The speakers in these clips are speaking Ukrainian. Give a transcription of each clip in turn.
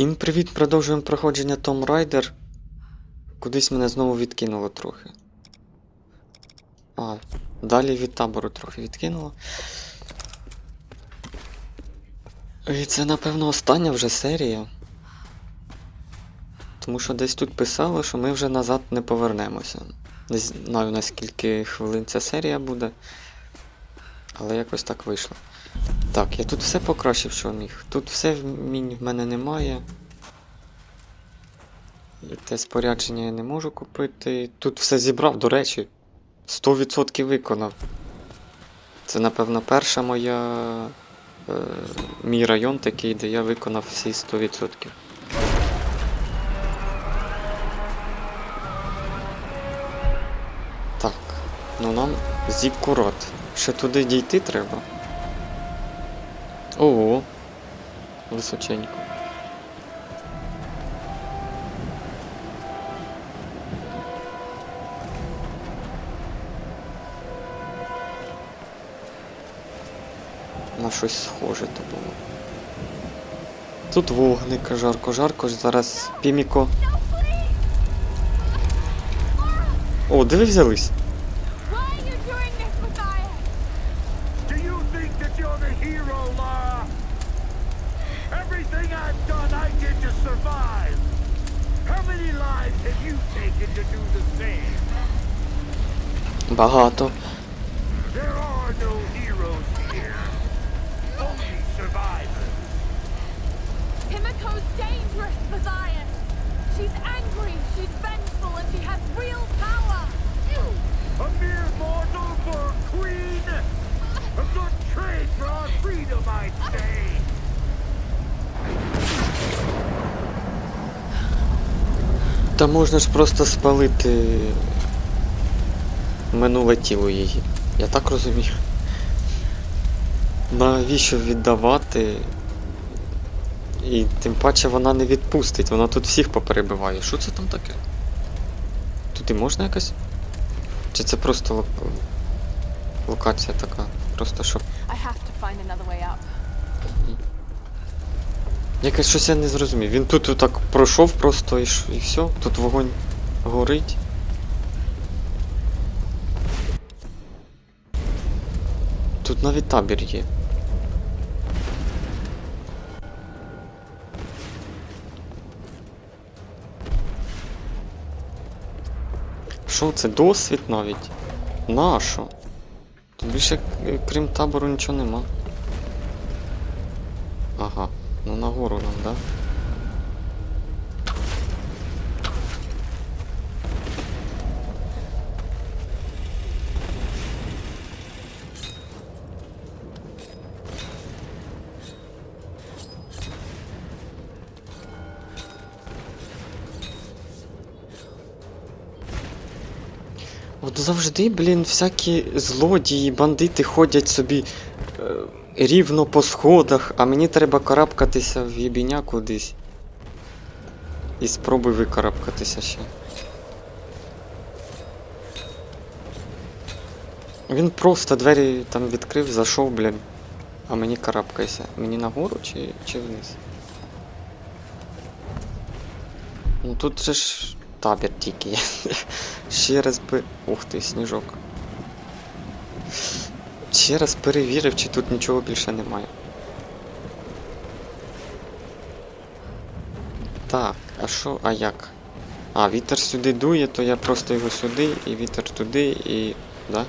Всім привіт! Продовжуємо проходження Tomb Raider. Кудись мене знову відкинуло трохи. А, далі від табору трохи відкинуло. І це, напевно, остання вже серія. Тому що десь тут писало, що ми вже назад не повернемося. Не знаю наскільки хвилин ця серія буде. Але якось так вийшло. Так, я тут все покращив, що міг. Тут все в мінь в мене немає. І те спорядження я не можу купити. Тут все зібрав, до речі. 100% виконав. Це, напевно, перша моя. Е, мій район такий, де я виконав всі 100%. Так, ну нам зіккурат. Ще туди дійти треба. Ого. Височенько. На щось схоже то було. Тут вогника, жарко, жарко, зараз піміко. О, де ви взялись? you taken to do the same? Багато. There are no heroes here. Only survivors. Himiko's dangerous, Matthias. She's angry, she's vengeful, and she has real power. A mere mortal for a queen? A good trade for our freedom, I'd say. Та можна ж просто спалити минуле тіло її. Я так розумію. Навіщо віддавати? І тим паче вона не відпустить, вона тут всіх поперебиває. Що це там таке? Тут і можна якось? Чи це просто лок... локація така? Просто щоб. I have to find another way up. Якось щось я не зрозумів. Він тут так пройшов просто і, і все. Тут вогонь горить. Тут навіть табір є. Що це досвід навіть? Нащо? Тут більше е, крім табору нічого нема. Ага, ну нагору нам, да? От завжди, блін, всякі злодії, бандити ходять собі рівно по сходах, а мені треба карабкатися в єбіня кудись. І спробуй викарабкатися ще. Він просто двері там відкрив, зайшов, блін. А мені карабкайся. Мені нагору чи, чи вниз? Ну тут же ж табір тільки. Ще раз би. Ух ти, сніжок. Ще раз перевірив, чи тут нічого більше немає. Так, а що, а як? А, вітер сюди дує, то я просто його сюди, і вітер туди, і. Да?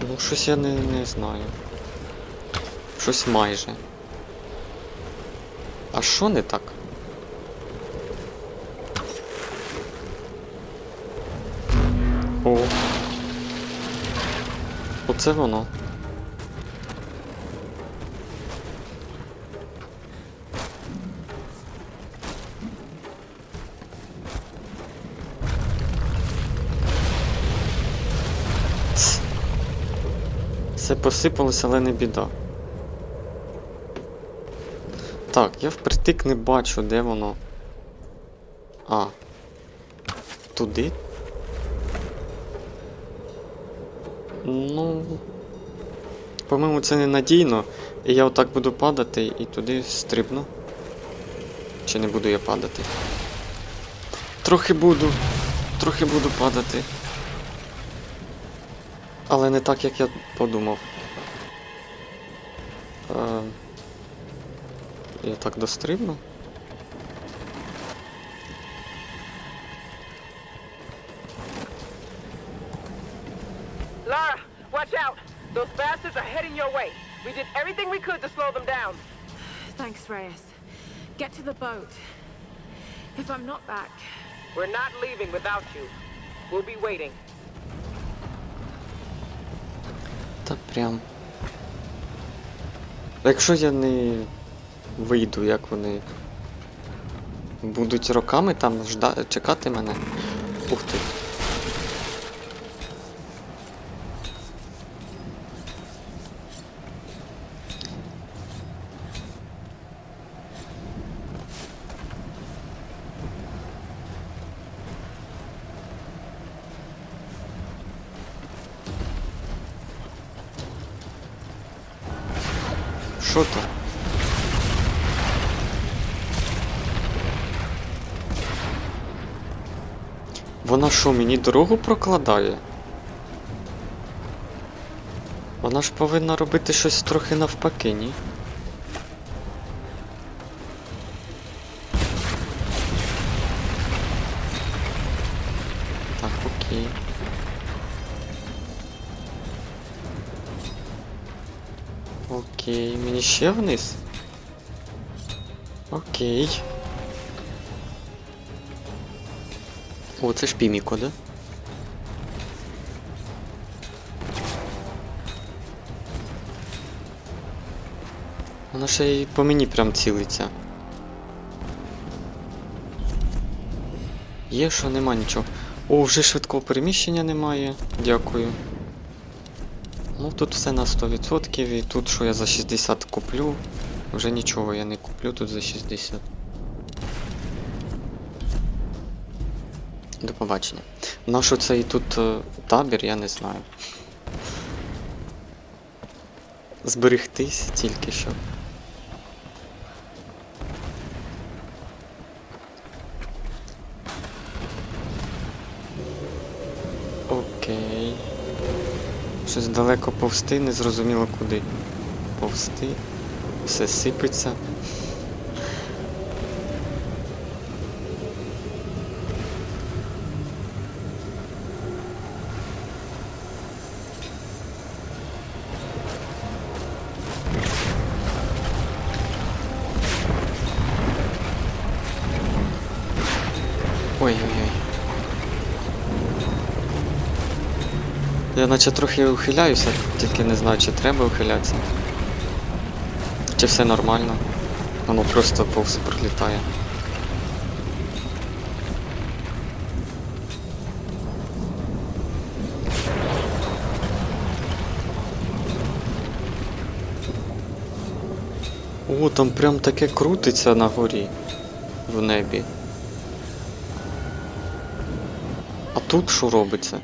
Ну, щось я не, не знаю. Щось майже. А що не так? Оце воно. Все посипалося, але не біда. Так, я впритик не бачу, де воно. А. Туди? Ну. По-моєму, це ненадійно. І я отак буду падати і туди стрибну. Чи не буду я падати? Трохи буду. Трохи буду падати. Але не так, як я подумав. Е, я так дострибну. Lara, watch out! Those bastards are heading your way. We did everything we could to slow them down. Thanks, Reyes. Get to the boat. If I'm not back, We're not leaving without you. We'll be waiting. Та прям. Якщо я не вийду, як вони будуть роками там жда... чекати мене. Ух ти. Що то? Вона що, мені дорогу прокладає? Вона ж повинна робити щось трохи навпаки, ні? Ще вниз? Окей. О, це ж Піміко, да? Вона ще й по мені прям цілиться. Є, що нема нічого. О, вже швидкого переміщення немає. Дякую. Ну тут все на 100% і тут що я за 60 куплю. Вже нічого я не куплю тут за 60. До побачення. Нащо цей тут е, табір, я не знаю. Зберегтись тільки що. Окей. Щось далеко повсти, не зрозуміло куди. Повсти. Все сипеться. Наче трохи ухиляюся, тільки не знаю, чи треба ухилятися. Чи все нормально. Воно просто повз пролітає. О, там прям таке крутиться на горі в небі. А тут що робиться?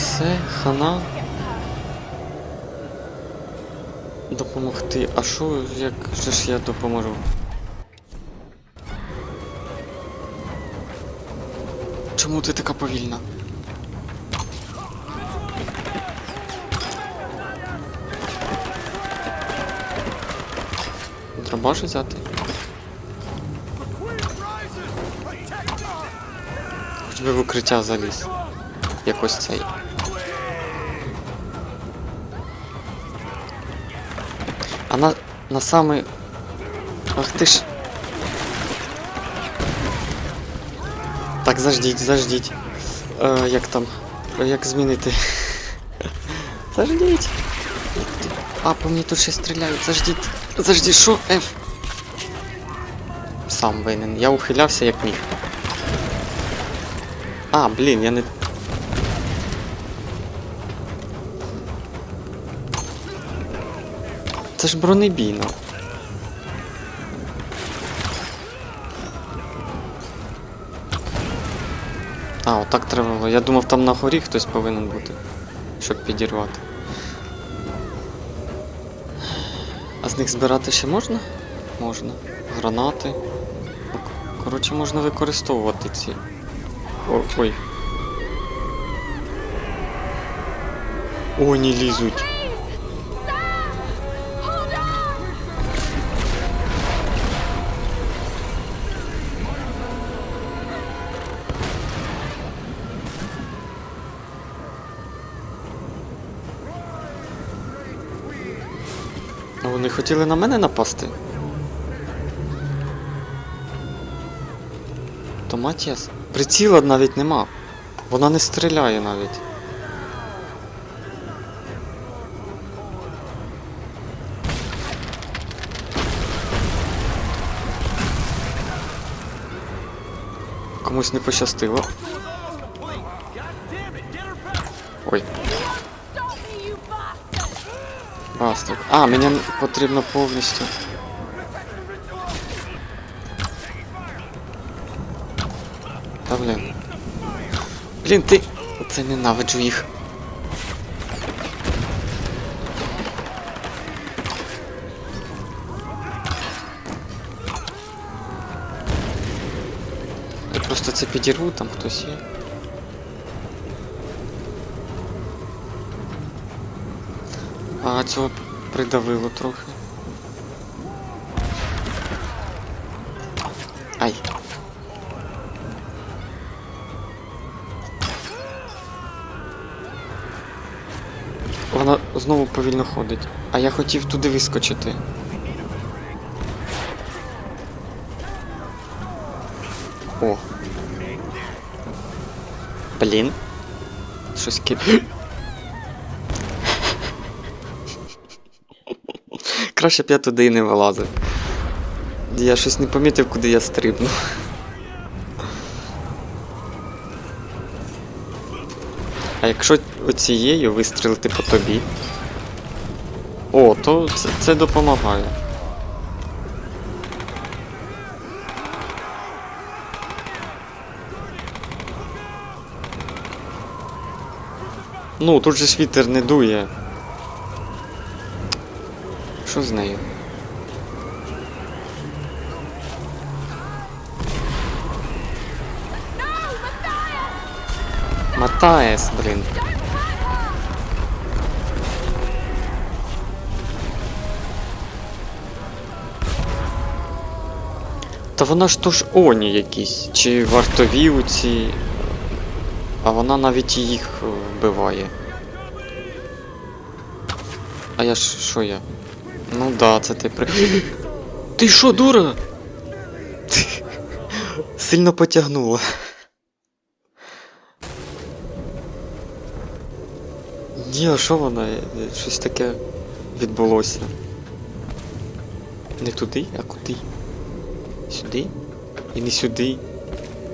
Все, хана. Допомогти. А що, як же ж я допоможу? Чому ти така повільна? Дробаш взяти? Хоч би в укриття заліз. Якось цей. На, на самий... Ах ти ж. Так, заждіть, заждіть. Е, як там? Як змінити? Заждіть. А, по мені тут ще стріляють. Заждіть. Заждіть, що? Ф. Сам винен. Я ухилявся як міг. А, блін, я не. Це ж бронебійно. А, отак треба було. Я думав, там на горі хтось повинен бути, щоб підірвати. А з них збирати ще можна? Можна. Гранати. Ну, Коротше, можна використовувати ці. О, ой. О, не лізуть. Вони хотіли на мене напасти? То Матіас? Приціла навіть нема. Вона не стріляє навіть. Комусь не пощастило. Бастик. А, мені потрібно повністю. Та блін. Блін, ти. Оце ненавиджу їх. Я просто це підірву, там хтось є. А цього придавило трохи. Ай. Вона знову повільно ходить. А я хотів туди вискочити. О. Блін. Щось ки... Краще б я туди і не вилазив. Я щось не помітив, куди я стрибнув. А якщо оцією вистрілити по тобі. О, то це, це допомагає. Ну, тут же ж вітер не дує. Що з нею? Матаєс, блін. Та вона ж то ж Оні якісь, чи вартові у ці. А вона навіть і їх вбиває. А я ж що я? Ну да, це ти при. Ти що, дура? Сильно потягнула. Ні, а що вона? Щось таке відбулося. Не туди, а куди? Сюди? І не сюди.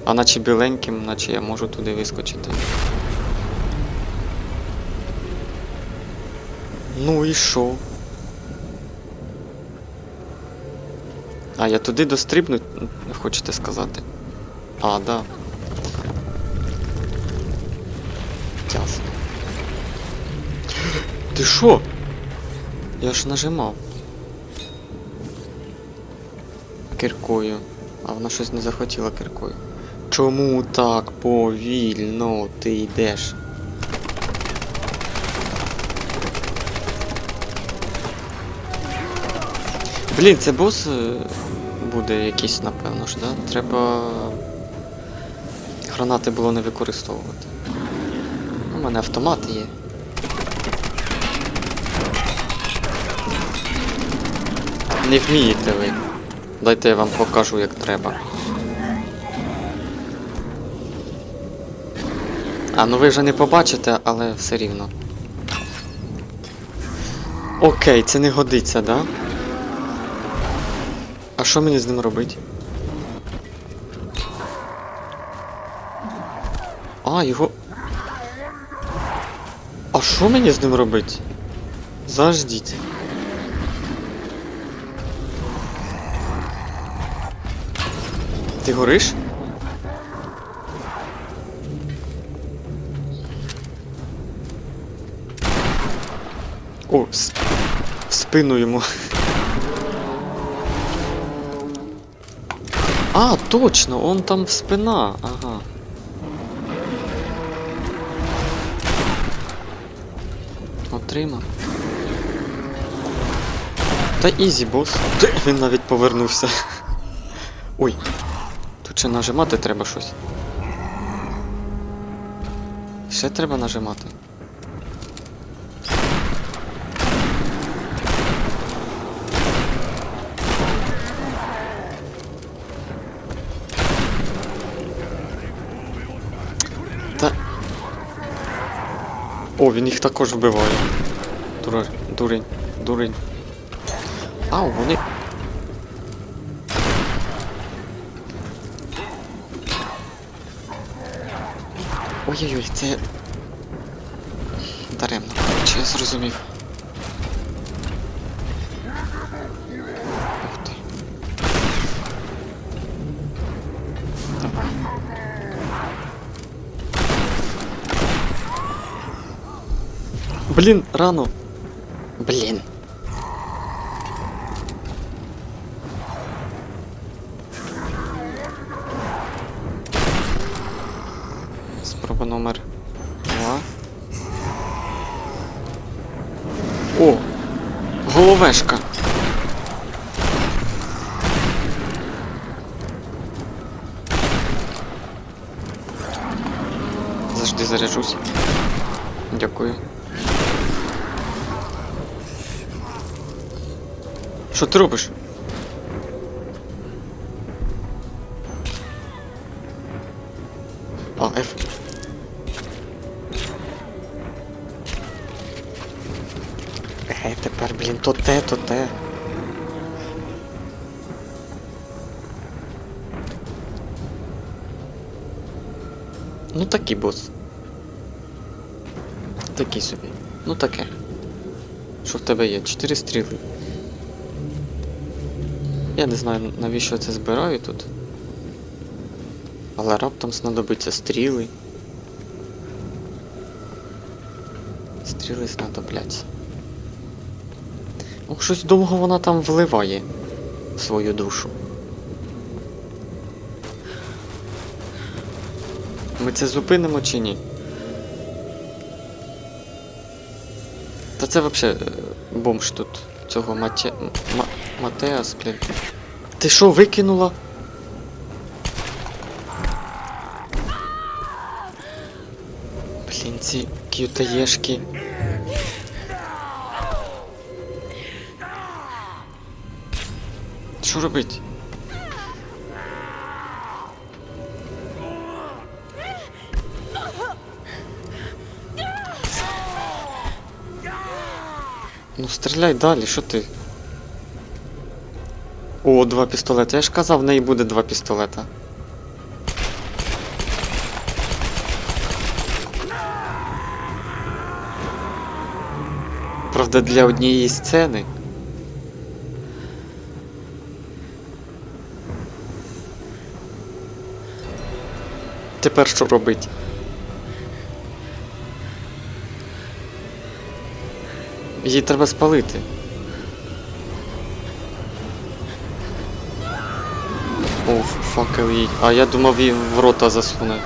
А наче біленьким, наче я можу туди вискочити. Ну і що? А, я туди дострибнуть, хочете сказати? А, да. Ясно. Ти що? Я ж нажимав. Киркою. А вона щось не захотіла киркою. Чому так повільно ти йдеш? Блін, це бос е, буде якийсь, напевно ж, да? Треба. Гранати було не використовувати. У мене автомат є. Не вмієте ви. Дайте я вам покажу, як треба. А, ну ви вже не побачите, але все рівно. Окей, це не годиться, да? А що мені з ним робити? А, його. А що мені з ним робити? Заждіть. Ти гориш? О, в спину йому. А, точно, он там в спина. Ага. Отримав. Та ізі, бос. Він навіть повернувся. Ой. Тут ще нажимати треба щось. Ще треба нажимати. Та. О, він їх також вбиває. Дура... Дурень, дурень. Ау, вони. Ой-ой-ой, це. Даремно, чи я зрозумів. Блін, рано. Блін. Спроба номер два. О! Головешка. Завжди заряджусь. Дякую. Що ти робиш? А, F. Е, тепер, блін, то те, то те. Ну такий бос. Такий собі. Ну таке. Що в тебе є? Чотири стріли. Я не знаю, навіщо я це збираю тут. Але раптом знадобиться стріли. Стріли знадобляться. Ох, щось довго вона там вливає свою душу. Ми це зупинимо чи ні? Та це взагалі бомж тут цього Мате... Матеас, блін. Ти що, викинула? Блін, ці кютаєшки. Що робить? Ну стріляй далі, що ти? О, два пістолети. Я ж казав, в неї буде два пістолета. Правда, для однієї сцени. Тепер що робить? Її треба спалити. Факел їй. А я думав її в рота засуне.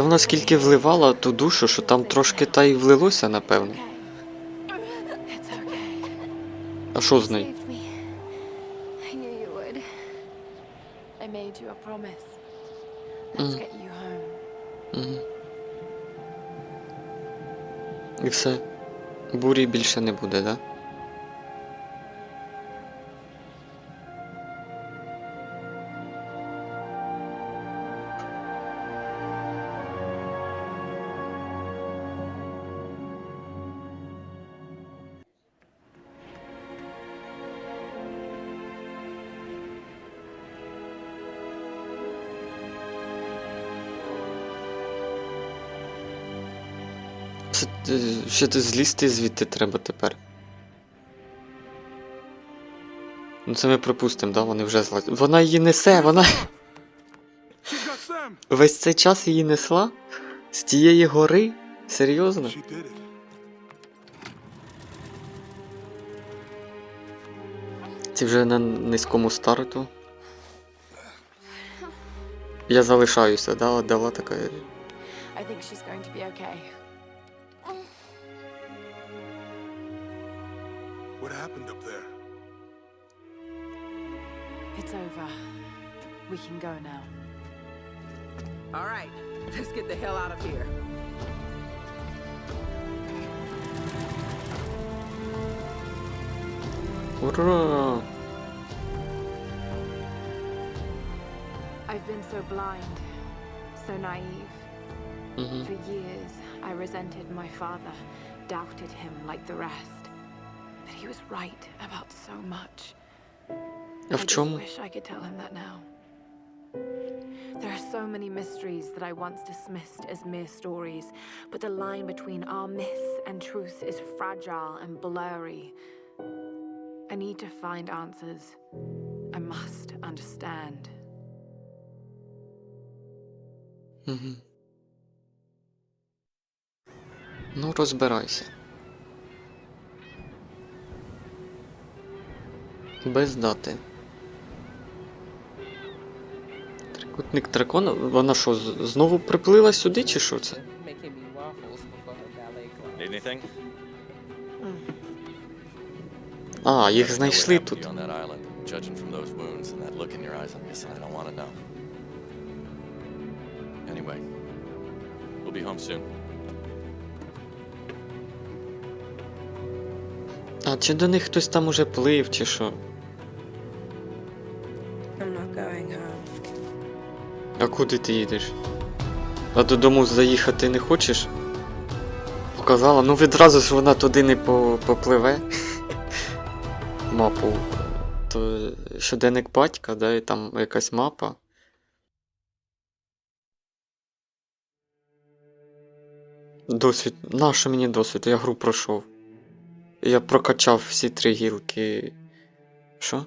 Та вона скільки вливала ту душу, що там трошки та й влилося, напевно. А що з нею? Mm. Угу. І все. Бурі більше не буде, да? Це е, ще ти злізти звідти треба тепер. Ну це ми пропустимо, да? Вони вже злазять. Вона її несе, вона. Весь цей час її несла? З тієї гори? Серйозно? Ці вже на низькому старту. Я залишаюся, да? Дала така. I think she's going to be okay. What happened up there? It's over. We can go now. All right, let's get the hell out of here. Ура! I've been so blind, so naive. Угу. For years, I resented my father, doubted him like the rest. But he was right about so much. А I в just чому? wish I could tell him that now. There are so many mysteries that I once dismissed as mere stories, but the line between our myths and truth is fragile and blurry. I need to find answers. I must understand. Угу. Ну, розбирайся. Без дати. Трикутник дракона. Вона що, знову приплила сюди, чи що це? А, їх знайшли тут. Anyway, we'll be home soon. А чи до них хтось там уже плив, чи що? А куди ти їдеш? А додому заїхати не хочеш? Показала, ну відразу ж вона туди не попливе. Мапу. То щоденник батька, да, і там якась мапа. Досвід. Нащо мені досвід? Я гру пройшов. Я прокачав всі три гілки. Що?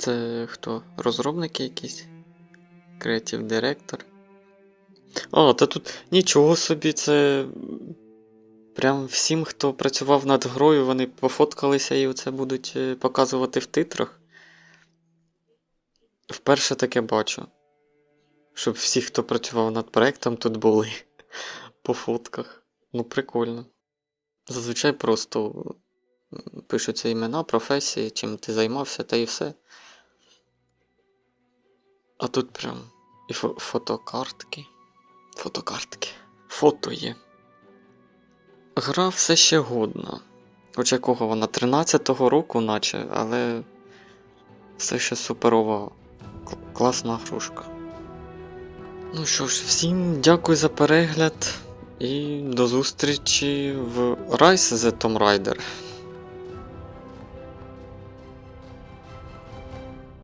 Це хто? Розробники якісь? Креатив директор. О, та тут нічого собі, це. Прям всім, хто працював над грою, вони пофоткалися і оце будуть е, показувати в титрах. Вперше таке бачу. Щоб всі, хто працював над проектом, тут були по фотках. Ну, прикольно. Зазвичай просто пишуться імена, професії, чим ти займався, та і все. А тут прям і фо- фотокартки. Фотокартки. Фото є. Гра все ще годна. Хоч якого вона 13-го року, наче, але все ще суперова кл- класна грушка. Ну що ж, всім дякую за перегляд і до зустрічі в Rise The Tomb Raider.